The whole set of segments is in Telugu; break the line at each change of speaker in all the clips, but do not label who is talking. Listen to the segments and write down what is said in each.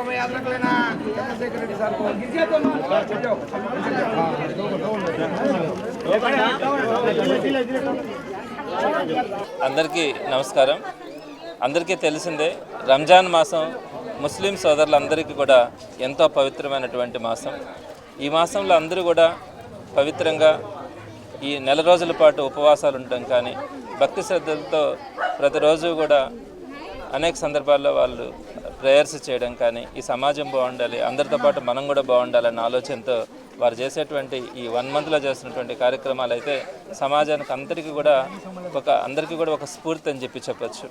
శోభయాత్రకులైన చంద్రశేఖర్ రెడ్డి సార్
అందరికీ నమస్కారం. అందరికీ తెలిసిందే రంజాన్ మాసం ముస్లిం సోదరులందరికీ కూడా ఎంతో పవిత్రమైనటువంటి మాసం. ఈ మాసంలో అందరూ కూడా పవిత్రంగా ఈ నెల రోజుల పాటు ఉపవాసాలు ఉండటం కానీ భక్తి శ్రద్ధలతో ప్రతిరోజు కూడా అనేక సందర్భాల్లో వాళ్ళు ప్రేయర్స్ చేయడం కానీ ఈ సమాజం బాగుండాలి అందరితో పాటు మనం కూడా బాగుండాలన్న ఆలోచనతో వారు చేసేటువంటి ఈ వన్ మంత్లో చేస్తున్నటువంటి కార్యక్రమాలు అయితే సమాజానికి అందరికీ కూడా ఒక అందరికీ కూడా ఒక స్ఫూర్తి అని చెప్పి చెప్పచ్చు.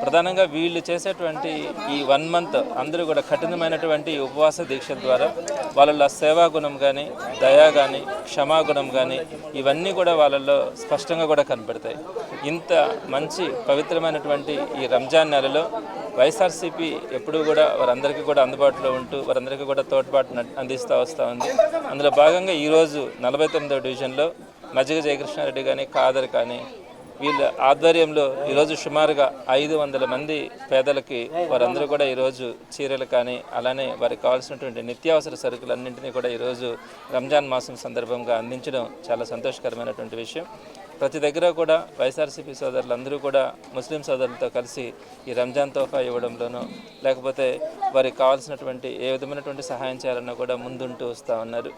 ప్రధానంగా వీళ్ళు చేసేటువంటి ఈ వన్ మంత్ అందరూ కూడా కఠినమైనటువంటి ఉపవాస దీక్షల ద్వారా వాళ్ళలో సేవా గుణం కానీ దయా కానీ క్షమాగుణం కానీ ఇవన్నీ కూడా వాళ్ళల్లో స్పష్టంగా కూడా కనపడతాయి. ఇంత మంచి పవిత్రమైనటువంటి ఈ రంజాన్ నెలలో వైఎస్ఆర్సీపీ ఎప్పుడూ కూడా వారందరికీ కూడా అందుబాటులో ఉంటూ వారందరికీ కూడా తోడ్పాటు అందిస్తూ వస్తూ ఉంది. అందులో భాగంగా ఈరోజు నలభై తొమ్మిదో డివిజన్లో మజ్జిగ జయకృష్ణారెడ్డి కానీ కాదర్ కానీ వీళ్ళ ఆధ్వర్యంలో ఈరోజు సుమారుగా ఐదు వందల మంది పేదలకి వారందరూ కూడా ఈరోజు చీరలు కానీ అలానే వారికి కావాల్సినటువంటి నిత్యావసర సరుకులన్నింటినీ కూడా ఈరోజు రంజాన్ మాసం సందర్భంగా అందించడం చాలా సంతోషకరమైనటువంటి విషయం. ప్రతి దగ్గర కూడా వైఎస్ఆర్సీపీ సోదరులు అందరూ కూడా ముస్లిం సోదరులతో కలిసి ఈ రంజాన్ తోఫా ఇవ్వడంలోనూ లేకపోతే వారికి కావాల్సినటువంటి ఏ విధమైనటువంటి సహాయం చేయాలన్నా కూడా ముందుంటూ వస్తూ ఉన్నారు.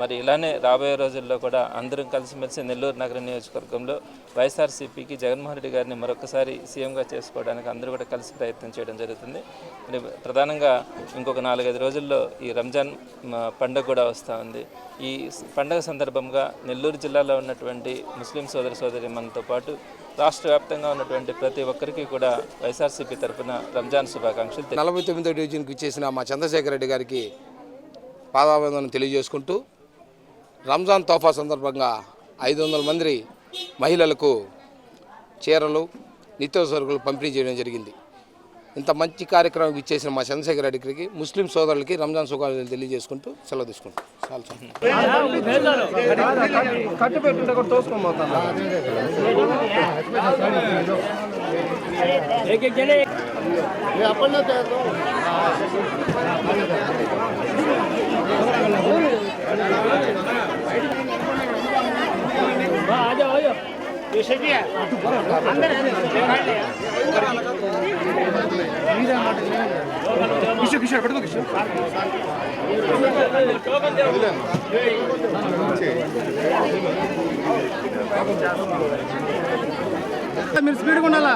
మరి ఇలానే రాబోయే రోజుల్లో కూడా అందరం కలిసిమెలిసి నెల్లూరు నగర నియోజకవర్గంలో వైఎస్ఆర్సీపీకి జగన్మోహన్ రెడ్డి గారిని మరొకసారి సీఎంగా చేసుకోవడానికి అందరూ కూడా కలిసి ప్రయత్నం చేయడం జరుగుతుంది. మరి ప్రధానంగా ఇంకొక నాలుగైదు రోజుల్లో ఈ రంజాన్ పండుగ కూడా వస్తూ ఉంది. ఈ పండుగ సందర్భంగా నెల్లూరు జిల్లాలో ఉన్నటువంటి ముస్లిం సోదర సోదరి మనతో పాటు రాష్ట్ర వ్యాప్తంగా ఉన్నటువంటి ప్రతి ఒక్కరికి కూడా వైఎస్ఆర్సీపీ తరఫున రంజాన్ శుభాకాంక్షలు
నలభై తొమ్మిదో డివిజన్కి ఇచ్చేసిన మా చంద్రశేఖర రెడ్డి గారికి పాదాభివందనం తెలియజేసుకుంటూ రంజాన్ తోఫా సందర్భంగా ఐదు వందల మంది మహిళలకు చీరలు నిత్యావసర సరుకులు పంపిణీ చేయడం జరిగింది. ఇంత మంచి కార్యక్రమం ఇచ్చేసిన మా చంద్రశేఖర్ రెడ్డి గారికి ముస్లిం సోదరులకి రంజాన్ శుభాకాంక్షలు తెలియజేసుకుంటూ సెలవు తీసుకుంటాం. చాలా చాలా కట్టు పెట్టుంటే కూడా తోసుకోబోతాను మీరు స్పీడ్గా ఉండాలా